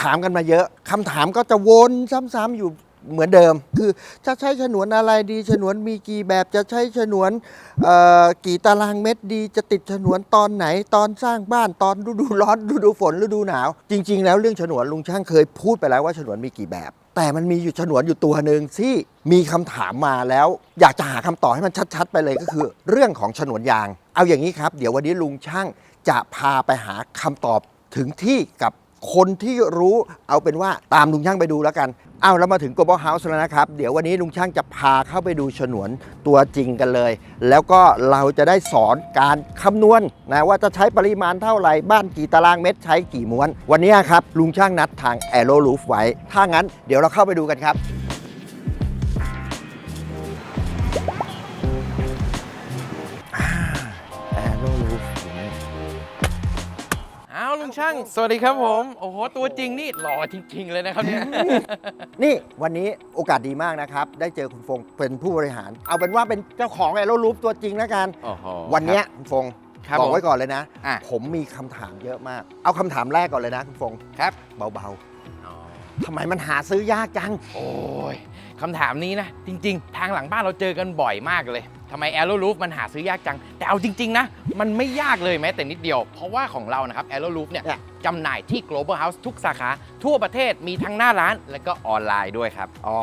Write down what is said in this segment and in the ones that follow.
ถามกันมาเยอะคำถามก็จะวนซ้ำๆอยู่เหมือนเดิม คือจะใช้ฉนวนอะไรดี ฉนวนมีกี่แบบจะใช้ฉนวนกี่ตารางเมตรดี จะติดฉนวนตอนไหนตอนสร้างบ้านตอนฤดูร้อนฤดูฝนฤดูหนาว จริง ๆ แล้วเรื่องฉนวนลุงช่างเคยพูดไปแล้วว่าฉนวนมีกี่แบบ แต่มันมีอยู่ฉนวนอยู่ตัวหนึ่งที่มีคำถามมาแล้ว อยากจะหาคำตอบให้มันชัด ๆ ไปเลยก็คือ เรื่องของฉนวนยาง เอาอย่างนี้ครับ เดี๋ยววันนี้ลุงช่างจะพาไปหาคำตอบถึงที่กับ คนที่รู้เอาเป็นว่าตามลุงช่างไปดูแล้วกัน เอาแล้วมาถึง Global House แล้วนะครับ เดี๋ยววันนี้ลุงช่างจะพาเข้าไปดูฉนวนตัวจริงกันเลย แล้วก็เราจะได้สอนการคำนวณนะว่าจะใช้ปริมาณเท่าไหร่ บ้านกี่ตารางเมตรใช้กี่ม้วน วันนี้ครับลุงช่างนัดทาง Aero Roof ไว้ ถ้างั้นเดี๋ยวเราเข้าไปดูกันครับ ช่าง สวัสดีครับผม โอ้โห ตัวจริงนี่หล่อจริง ๆ เลยนะครับเนี่ย นี่วันนี้โอกาสดีมากนะครับ ได้เจอคุณฟงเป็นผู้บริหาร เอาเป็นว่าเป็นเจ้าของ Aero Roof ตัวจริงแล้วกัน โอ้โหวันเนี้ยคุณฟงครับบอกผมไว้ก่อนเลยนะ อะ ผมมีคำถามเยอะมาก เอาคำถามแรกก่อนเลยนะคุณฟงครับ เบาอ๋อๆทำไมมันหาซื้อยากจัง โอ้ย คำถามนี้นะ จริง ๆ ทางหลังบ้านเราเจอกันบ่อยมากเลยทำไม a อ r o Roof มันหาซื้อยากจัง แต่เอาจริง ๆ นะ มันไม่ยากเลยแม้แต่นิดเดียว เพราะว่าของเรานะครับ a อ r o Roof เนี่ยเนี่ย จำหน่ายที่ Global House ทุกสาขา ทั่วประเทศมีทั้งหน้าร้านและก็ออนไลน์ด้วยครับ อ๋อ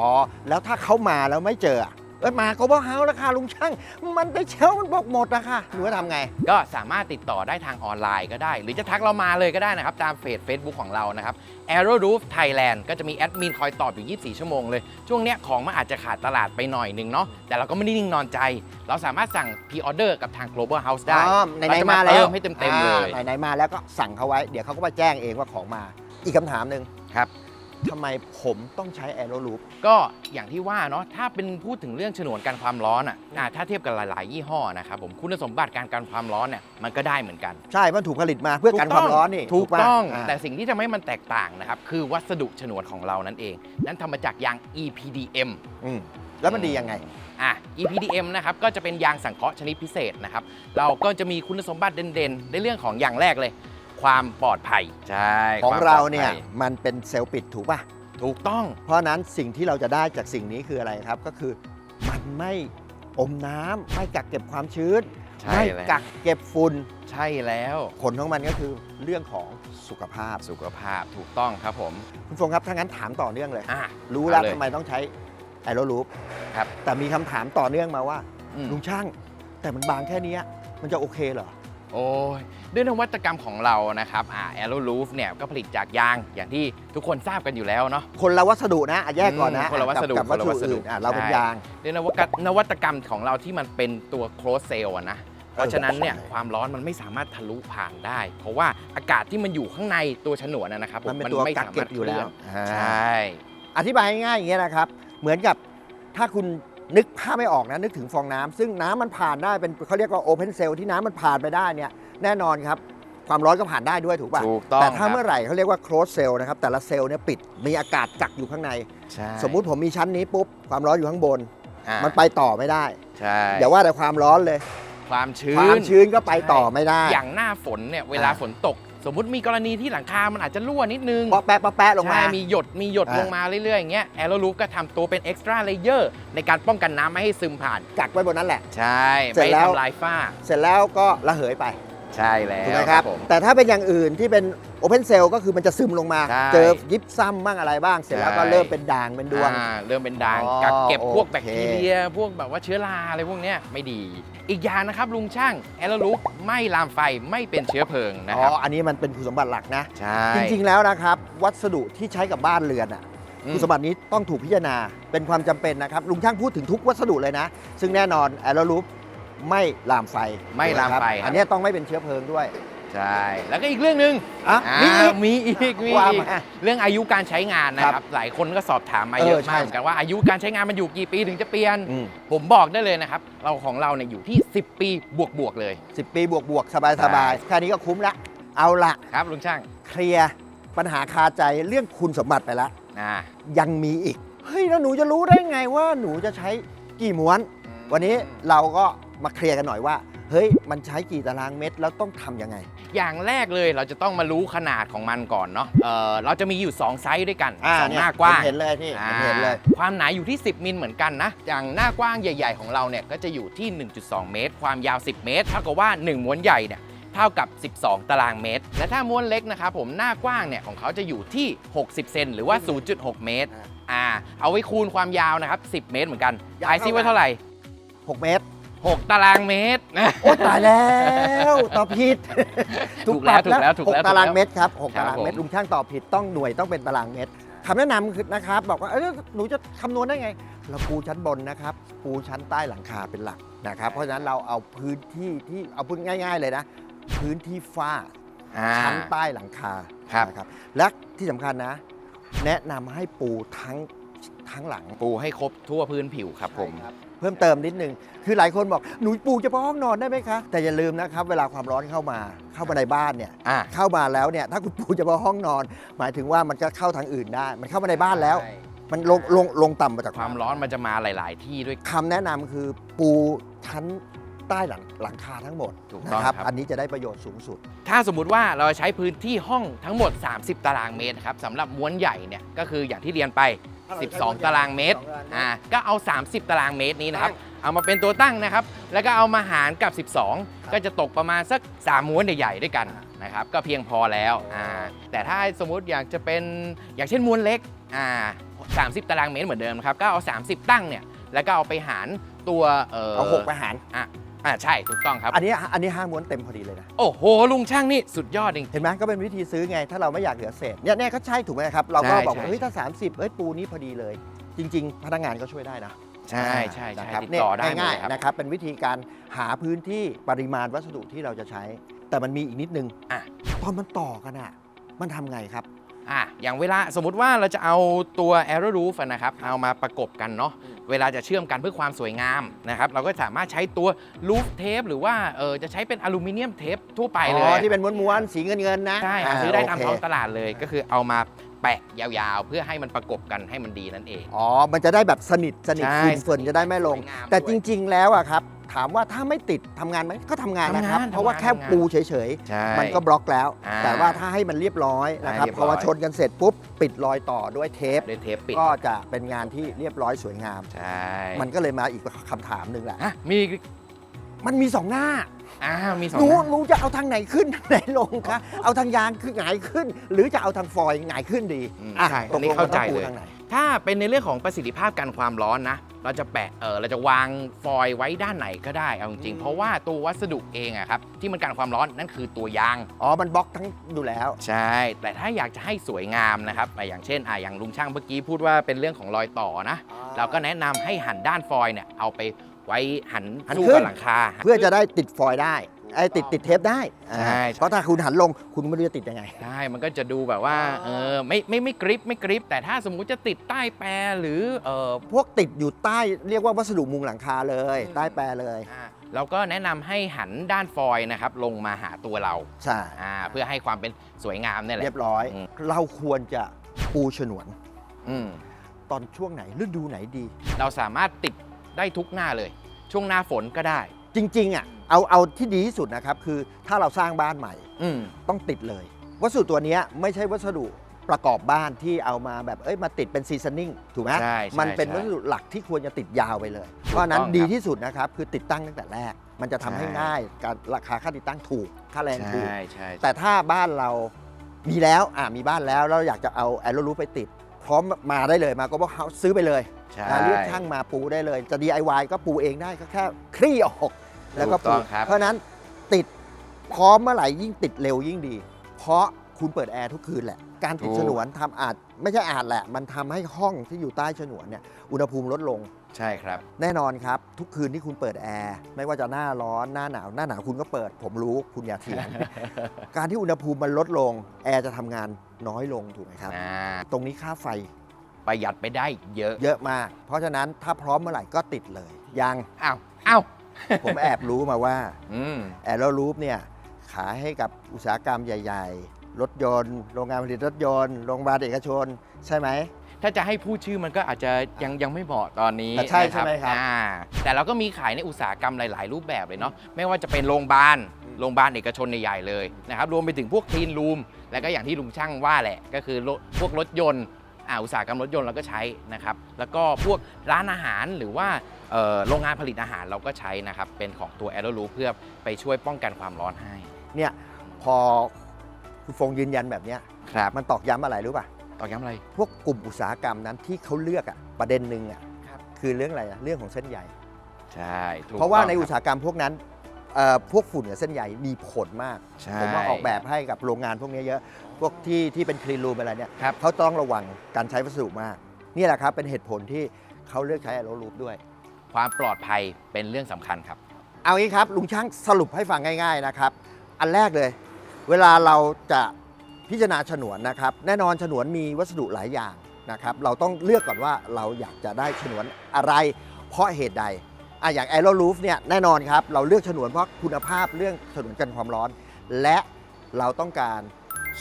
แล้วถ้าเขามาแล้วไม่เจออะ เอ้ยมาก็บอกเฮาราคาลุงช่าง มันไปเชลฟ์มันบอกหมดอะค่ะหนูว่าทำไง ก็สามารถติดต่อได้ทางออนไลน์ก็ได้ หรือจะทักเรามาเลยก็ได้นะครับ ตามเฟซ Facebook ของเรานะครับ Aero Roof Thailand ก็จะมีแอดมินคอยตอบอยู่ 24 ชั่วโมงเลย ช่วงเนี้ยของมันอาจจะขาดตลาดไปหน่อยหนึ่งเนาะแต่เราก็ไม่ได้นิ่งนอนใจ เราสามารถสั่งพ r ออเดอร์กับทาง Global House ได้อ๋อไหนเรๆจะมาแล้วเติมให้เต็มๆเลย อ่าไหนๆมาแล้วก็สั่งเขาไว้ เดี๋ยวเขาก็มาแจ้งเองว่าของมา อีกคำถามหนึ่งครับ ทำไมผมต้องใช้ Aero Roof ก็อย่างที่ว่าเนาะถ้าเป็นพูดถึงเรื่องฉนวนกันความร้อนอะอ่าถ้าเทียบกับหลาย ๆ ยี่ห้อนะครับผมคุณสมบัติการกันความร้อนเนี่ยมันก็ได้เหมือนกันใช่ มันถูกผลิตมาเพื่อกันความร้อนนี่ถูกปะต้องา แต่สิ่งที่ทำให้มันแตกต่างนะครับคือวัสดุฉนวนของเรานั่นเอง นั้นทำมาจากยาง EPDM อืมแล้วมันดียังไง อะ EPDM นะครับ ก็จะเป็นยางสังเคราะห์ชนิดพิเศษนะครับ เราก็จะมีคุณสมบัติเด่นๆ ในเรื่องของอย่างแรกเลย ความปลอดภัย ใช่ของควมเราปลอดภัเนี่ยมันเป็นเซลล์ปิดถูกป่ะ ถูกต้อง เพราะฉะนั้นสิ่งที่เราจะได้จากสิ่งนี้คืออะไรครับก็คือมันไม่อมน้ำไม่กักเก็บความชื้นใช่ไม่แล้ว กักเก็บฝุ่นใช่แล้วผลของมันก็คือเรื่องของสุขภาพสุขภาพถูกต้องครับผมคุณฟงครับถ้างั้นถามต่อเนื่องเลย อะรู้แล้วเอาเลยทำไมต้องใช้ไอโรลูปครับ แต่มีคำถามต่อเนื่องมาว่า อืมลุงช่าง แต่มันบางแค่เนี้ยมันจะโอเคเหรอ โอ้ยด้วยนวัตกรรมของเรานะครับอ่า Aero Roof เนี่ยก็ผลิตจากยางอย่างที่ทุกคนทราบกันอยู่แล้วเนาะ คนละวัสดุนะอะแยกก่อนนะอืมคนละวัสดุกับกับคนละวัวัสสดุดุอื่นอะเราเป็นใช่ ยาง ด้วยนวัตนวัตกรรมของเราที่มันเป็นตัว close cell อะนะ เพราะฉะนั้นเนี่ยความร้อนมันไม่สามารถทะลุผ่านได้ เพราะว่าอากาศที่มันอยู่ข้างในตัวฉนวนนะนะครับผมันเป็นตัวไม่กักสาเก็มารบถอยู่แล้วเคลื่นอ่าใช่อธิบายง่ายๆอย่างเงี้ยนะครับ เหมือนกับถ้าคุณ นึกภาพไม่ออกนะนึกถึงฟองน้ำซึ่งน้ำมันผ่านได้เป็นเขาเรียกว่าโอเพนเซลที่น้ำมันผ่านไปได้เนี่ยแน่นอนครับ ความร้อนก็ผ่านได้ด้วยถูกป่ะถูกต้องแต่ถ้าครับเมื่อไหร่เขาเรียกว่า close cell นะครับแต่ละเซลล์เนี่ยปิดมีอากาศกักอยู่ข้างในใช่สมมุติผมมีชั้นนี้ปุ๊บความร้อนอยู่ข้างบนอ่ามันไปต่อไม่ได้ใช่อย่าว่าแต่ความร้อนเลย ความชื้นความชื้นก็ไปต่อไม่ได้ อย่างหน้าฝนเนี่ยเวลาอ่าฝนตก สมมุติมีกรณีที่หลังคา มันอาจจะรั่วนิดนึงปะแปะปะแปะลงมา ใช่มีหยด มีหยดอ่า ลงมาเรื่อยๆอย่างเงี้ยแอโรลูฟก็ทำตัวเป็น extra layer ในการป้องกันน้ำไม่ให้ซึมผ่าน กักไว้บนนั้นแหละ ใช่ เสร็ไม่จแล้ว ทำลายฝ้า เสร็จแล้วก็ระเหยไป ใช่แล้วถูกไหมครับ ผม แต่ถ้าเป็นอย่างอื่นที่เป็นโอเพนเซลก็คือมันจะซึมลงมา ใช่เจอยิบซ้ำบ้างอะไรบ้าง เสร็จแล้วก็ใช่ เริ่มเป็นด่างเป็นดวง อ่าเริ่มเป็นด่างอ๋อกักเก็บพวกโอเค แบคทีเรีย พวกแบบว่าเชื้อราอะไรพวกเนี้ยไม่ดี อีกอย่างนะครับลุงช่างแอโรลูฟไม่ลามไฟไม่เป็นเชื้อเพลิงนะอ๋คอรับอันนี้มันเป็นคุณสมบัติหลักนะ ใช่จริงๆแล้วนะครับ วัสดุที่ใช้กับบ้านเรือนอะอืมคุณสมบัตินี้ต้องถูกพิจารณาเป็นความจำเป็นนะครับ ลุงช่างพูดถึงทุกวัสดุเลยนะ ซึ่งแน่นอนแอโรลูป ไม่ลามไฟไม่ลามไฟนะครับครับ อันนี้ต้องไม่เป็นเชื้อเพลิงด้วย ใช่ แล้วก็อีกเรื่องหนึ่งอะอ่ามีอีก มีอีกมีว่าอีกมาเรื่องอายุการใช้งานนะคครัรับบหลายคนก็สอบถามมาเออเยอะใช่ มากเหมือนกันว่าอายุการใช้งานมันอยู่กี่ปีถึงจะเปลี่ยน อืมผมบอกได้เลยนะครับ เราของเราเนี่ยอยู่ที่ 10 ปีบวกบวกๆเลยสิปีบวกบวกสบายสบายแค่นี้ก็คุ้มละ เอาละครับลุงช่างเคลียร์ปัญหาคาใจเรื่องคุณสมบัติไปแล้วอ่ายังมีอีก เฮ้ย แล้วหนูจะรู้ได้ไงว่าหนูจะใช้กี่ม้วน วันนี้เราก็ มาเคลียร์กันหน่อยว่า เฮ้ย มันใช้กี่ตารางเมตรแล้วต้องทำยังไง อย่างแรกเลยเราจะต้องมารู้ขนาดของมันก่อนเนาะเออเราจะมีอยู่ 2 ไซส์ด้วยกันอ่าสองเนี่ยหน้ากว้าง เห็นเลยพี่ผมเห็นเลย อ่าความหนาอยู่ที่ 10 มิลเหมือนกันนะ อย่างหน้ากว้างใหญ่ ๆ ของเราเนี่ยก็จะอยู่ที่ 1.2 เมตร ความยาว 10 เมตร เท่ากับว่า 1 ม้วนใหญ่เนี่ยเท่ากับ 12 ตารางเมตร และถ้าม้วนเล็กนะครับผมหน้ากว้างเนี่ยของเขาจะอยู่ที่ 60 เซนหรือว่า 0.6 เมตร อ่า เอาไว้คูณความยาวนะครับ 10 เมตรเหมือนกันยาวทายซิว่าเท่าเท่าไหไหร่ร่ 6 เมตร 6 ตารางเมตร โอ้ตายแล้วตอบผิดถูกแล้วปัดถูกแล้วถูกแล้วหตารางถูกแล้วเมตรครับหกครับตารางเมตรผม ลุงช่างตอบผิดต้องหน่วยต้องเป็นตารางเมตรคำแนะนำคือนะครับ บอกว่าเอ้ยหนูจะคำนวณได้ไง เราปูชั้นบนนะครับ ปูชั้นใต้หลังคาเป็นหลักนะครับ เพราะฉะนั้นเราเอาพื้นที่ที่เอาพูดง่าย ๆ เลยนะ พื้นที่ฝ้าอ่า ชั้นใต้หลังคาครับ นะครับ และที่สำคัญนะ แนะนำให้ปูทั้งทั้งหลัง ปูให้ครบทั่วพื้นผิวครับผม ใช่ครับ เพิ่มเติมนิดนึงคือหลายคนบอกหนูปูเฉพาะห้องนอนได้ไหมคะแต่อย่าลืมนะครับเวลาความร้อนเข้ามาเข้ามาในบ้านเนี่ยอ่า เข้ามาแล้วเนี่ยถ้าคุณปูเฉพาะห้องนอน หมายถึงว่ามันก็เข้าทางอื่นได้ มันเข้ามาในบ้านแล้ว มันลงลงลงต่ำมาจากความร้อนมันจะมาหลาย ๆ ที่ด้วย คำแนะนำคือปูชั้นใต้หลังหลังคาทั้งหมดถูกต้องนะครับ ครับ อันนี้จะได้ประโยชน์สูงสุด ถ้าสมมุติว่าเราใช้พื้นที่ห้องทั้งหมด 30 ตารางเมตรครับสำหรับม้วนใหญ่เนี่ยก็คืออย่างที่เรียนไป ถ้าเราใช้ม้วนใหญ่12ตารางเมตร12 ตารางเมตร อ่า ก็เอา 30 ตารางเมตรนี้นะครับตั้งเอามาเป็นตัวตั้งนะครับ แล้วก็เอามาหารกับ 12 ก็จะตกประมาณสัก 3 ม้วนใหญ่ๆด้วยกันนะครับ ก็เพียงพอแล้ว อ่า แต่ถ้าสมมุติอยากจะเป็น อย่างเช่นม้วนเล็ก อ่า 30 ตารางเมตรเหมือนเดิมครับ ก็เอา 30 ตั้งเนี่ย แล้วก็เอาไปหารตัว เออเอาหกไปหาร อะ อ่าใช่ถูกต้องครับ อันนี้อันนี้ห้าม้วนเต็มพอดีเลยนะ โอ้โห ลุงช่างนี่สุดยอดจริง เห็นไหมก็เป็นวิธีซื้อไง ถ้าเราไม่อยากเหลือเศษเนี่ยเนี่ยก็ใช่ถูกไหมครับ เราก็ใช่บอกใช่ว่า เฮ้ย ถ้า 30เอ้ยปูนี้พอดีเลย จริง ๆ พนักงานก็ช่วยได้นะใช่ใช่ใช่นะครับติดเนี่ยต่อได้หมดง่ายเลยครับๆนะครับ เป็นวิธีการหาพื้นที่ปริมาณวัสดุที่เราจะใช้ แต่มันมีอีกนิดนึงอะตอนมันต่อกันอะมันทำไงครับ อะอย่างเวลาสมมุติว่าเราจะเอาตัว Aero Roof อะนะครับเอามาประกบกันเนาะอืมเวลาจะเชื่อมกันเพื่อความสวยงามนะครับเราก็สามารถใช้ตัว Roof Tape หรือว่าเออจะใช้เป็นอลูมิเนียมเทปทั่วไปเลอ๋อยที่เป็นม้วนๆสีเงินเงินๆนะใช่หาซื้อได้ตามโเคท้องตลาดเลยก็คือเอามาแปะยาวๆ เพื่อให้มันประกบกันให้มันดีนั่นเอง อ๋อ มันจะได้แบบสนิทสนิทใช่ฝุ่นฝุ่นจะได้ไม่ลง สวยงามแต่ด้วย จริง ๆ แล้วอะครับ ถามว่าถ้าไม่ติดทำงานไหมก็ทำงานนะครับ ทำงานเพราะว่าทำงานแค่ทำงานปูเฉยใช่ๆ มันก็บล็อกแล้ว อ่าแต่ว่าถ้าให้มันเรียบร้อยนะครับให้เรียบพร้ออยมาชนกันเสร็จปุ๊บปิดรอยต่อด้วยเทป ด้วยเทปปิดก็จะเป็นงานที่เรียบร้อยสวยงาม ใช่มันก็เลยมาอีกคำถามหนึ่งแหละ อะมีมันมีสองหน้า อ่ามีสองหนูหน้า หนูจะเอาทางไหนขึ้นทางไหนลงคะ เอาทางยางขึ้นหงายขึ้น หรือจะเอาทางฟอยล์หงายขึ้นดีอืมอะใช่ตอักนลนี้งเข้าใจว่ต้องปูเลยทางไหน ถ้าเป็นในเรื่องของประสิทธิภาพกันความร้อนนะ เราจะแปะเออเราจะวางฟอยล์ไว้ด้านไหนก็ได้เอาจริงอืๆมเพราะว่าตัววัสดุเองอะครับที่มันกันความร้อนนั่นคือตัวยาง อ๋อ มันบล็อกทั้งดูแล้ว ใช่ แต่ถ้าอยากจะให้สวยงามนะครับอะอย่างเช่นอะอย่างลุงช่างเมื่อกี้พูดว่าเป็นเรื่องของรอยต่อนะเราก็แนะนำให้หันด้านฟอยล์เนี่ยเอาไปไว้หันหันสู้ขึ้กับน หลังคา เพื่อจะได้ติดฟอยล์ได้ ไอ้ติดติดเทปได้ใช่อ่าเพราะถ้าคุณหันลงคุณไม่รู้จะติดยังไง ใช่มันก็จะดูแบบว่าเออไม่ไม่ไม่กริปไม่กริป แต่ถ้าสมมุติจะติดใต้แปรหรือเออ พวกติดอยู่ใต้เรียกว่าวัสดุมุงหลังคาเลย อืม ใต้แปรเลยอะเราก็แนะนำให้หันด้านฟอยล์นะครับ ลงมาหาตัวเราใช่อ่าเพื่อให้ความเป็นสวยงามเนี่ยแหละ เรียบร้อย อืม เราควรจะปูฉนวน อืมตอนช่วงไหนฤดูไหนดี เราสามารถติดได้ทุกหน้าเลย ช่วงหน้าฝนก็ได้ จริง ๆอะ เอาเอาที่ดีที่สุดนะครับคือถ้าเราสร้างบ้านใหม่ อืม ต้องติดเลย วัสดุตัวเนี้ยไม่ใช่วัสดุประกอบบ้านที่เอามาแบบเอ้ยมาติดเป็นซีซันนิ่งถูกไหมใช่ใช่มันเป็นใช่วัสดุหลักที่ควรจะติดยาวไปเลย เพราะฉะนั้นต้องครับดีที่สุดนะครับคือติดตั้งตั้งแต่แรก มันจะทำให้ใช่ ง่ายการราคาค่าติดตั้งถูกค่าแรงถูก ใช่ใช่แต่ถ้าบ้านเรามีแล้วอะมีบ้านแล้วเราอยากจะเอาแอโรลูไปติด พร้อมมาได้เลยมาก็บอกเขาซื้อไปเลยใช่นะเรียกช่างมาปูได้เลย จะ DIY ก็ปูเองได้ก็แค่คลี่ออก แล้วก็ถูกต้ปูองครับ เพราะฉะนั้นติดพร้อมเมื่อไหร่ยิ่งติดเร็วยิ่งดี เพราะคุณเปิดแอร์ทุกคืนแหละ การติดถูกฉนวนทำอาจไม่ใช่อาจแหละ มันทำให้ห้องที่อยู่ใต้ฉนวนเนี่ยอุณหภูมิลดลง ใช่ครับ แน่นอนครับ ทุกคืนที่คุณเปิดแอร์ไม่ว่าจะหน้าร้อนหน้าหนาว หน้าหนาวคุณก็เปิด ผมรู้คุณอย่าเถียง การที่อุณหภูมิมันลดลง แอร์จะทำงานน้อยลงถูกไหมครับ อ่าตรงนี้ค่าไฟประหยัดไปได้เยอะ เยอะมาก เพราะฉะนั้นถ้าพร้อมเมื่อไหร่ก็ติดเลยยัง อ้าวอ้าว ผมแอบรู้มาว่า อืม แอโรลูปเนี่ยขายให้กับอุตสาหกรรมใหญ่ ๆ รถยนต์ โรงงานผลิตรถยนต์ โรงพยาบาลเอกชน ใช่ไหม ถ้าจะให้พูดชื่อมันก็อาจจะยังยังไม่เหมาะตอนนี้แต่ใช่นะใช่ไหมครับอ่าแต่เราก็มีขายในอุตสาหกรรมหลาย ๆ รูปแบบเลยเนาะไม่ว่าจะเป็นโรงพยาบาลโรงพยาบาลเอกชนใหญ่ๆเลยนะครับรวมไปถึงพวกคลีนรูม แล้วก็อย่างที่ลุงช่างว่าแหละ ก็คือรถพวกรถยนต์ อ่าอุตสาหกรรมรถยนต์เราก็ใช้นะครับ แล้วก็พวกร้านอาหารหรือว่าเอ่อโรงงานผลิตอาหารเราก็ใช้นะครับ เป็นของตัว a e r o r o o f เพื่อไปช่วยป้องกันความร้อนให้ เนี่ยพอคุณฟงยืนยันแบบเนี้ยครับมันตอกย้ำอะไรรู้ป่ะต่อย้ำอะไร พวกกลุ่มอุตสาหกรรมนั้นที่เขาเลือกอะประเด็นหนึ่งอะครับคือเรื่องอะไรอะเรื่องของเส้นใยใช่ถูกเพราะว่าต้องในคบอุตสาหกรรมพวกนั้นเอ่อพวกฝุ่นกับเส้นใยมีผลมากใช่ผมว่าออกแบบให้กับโรงงานพวกนี้เยอะ พวกที่ที่เป็นคลีนรูมอะไรเนี่ยครับ เขาต้องระวังการใช้วัสดุมาก นี่แหละครับ เป็นเหตุผลที่เขาเลือกใช้แอโรลูปด้วย ความปลอดภัยเป็นเรื่องสำคัญครับ เอางี้ครับ ลุงช่างสรุปให้ฟังง่าย ๆนะครับ อันแรกเลย เวลาเราจะพิจารณาฉนวนนะครับ แน่นอนฉนวนมีวัสดุหลายอย่างนะครับ เราต้องเลือกก่อนว่าเราอยากจะได้ฉนวนอะไร เพราะเหตุใดอะอย่างแอโรลูฟเนี่ยแน่นอนครับ เราเลือกฉนวนเพราะคุณภาพเรื่องฉนวนกันความร้อน และเราต้องการ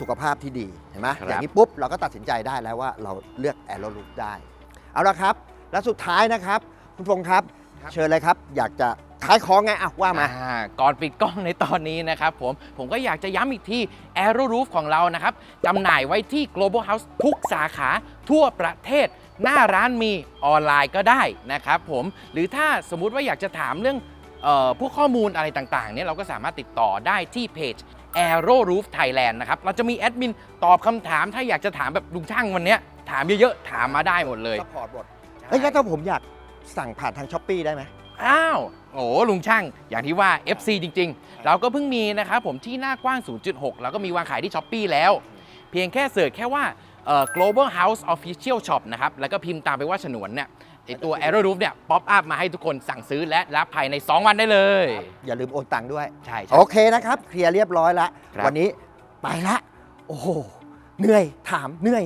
สุขภาพที่ดีเห็นไหมครับอย่างนี้ปุ๊บเราก็ตัดสินใจได้แล้วว่าเราเลือกแอโรลูฟได้ เอาละครับ และสุดท้ายนะครับ คุณฟงครับ เชิญเลยครับ อยากจะขายของไงอะว่ามา อ่ก่อนปิดกล้องในตอนนี้นะครับผม ผมก็อยากจะย้ำอีกที่ Aero Roof ของเรานะครับจำหน่ายไว้ที่ Global House ทุกสาขาทั่วประเทศ หน้าร้านมีออนไลน์ก็ได้นะครับผม หรือถ้าสมมุติว่าอยากจะถามเรื่องเออ พวกข้อมูลอะไรต่างๆเนี่ยเราก็สามารถติดต่อได้ที่เพจ Aero Roof Thailand นะครับ เราจะมีแอดมินตอบคำถามถ้าอยากจะถามแบบลุงช่างวันเนี้ยถามเยอะๆ ถามมาได้หมดเลยซัพพอร์ตหมดเอ้ยแล้วถ้าผมอยากสั่งผ่านทางช้อปปีได้ไหมอ้าวโอ้ลุงช่าง อย่างที่ว่า FC จริง ๆ เราก็เพิ่งมีนะครับผมที่หน้ากว้าง 0.6 เราก็มีวางขายที่ช้อปปีแล้ว เพียงแค่เสิร์ชแค่ว่าเอ่อ global house official shop นะครับ แล้วก็พิมพ์ตามไปว่าฉนวนเนี่ยไอตัว arrow roof เนี่ยป๊อปอัพมาให้ทุกคนสั่งซื้อและรับภายใน 2 วันได้เลย อย่าลืมโอนตังค์ด้วย ใช่ใช่ โอเคนะครับ เคลียร์เรียบร้อยแล้วครับ วันนี้ไปละ โอ้โห เหนื่อย ถามเหนื่อย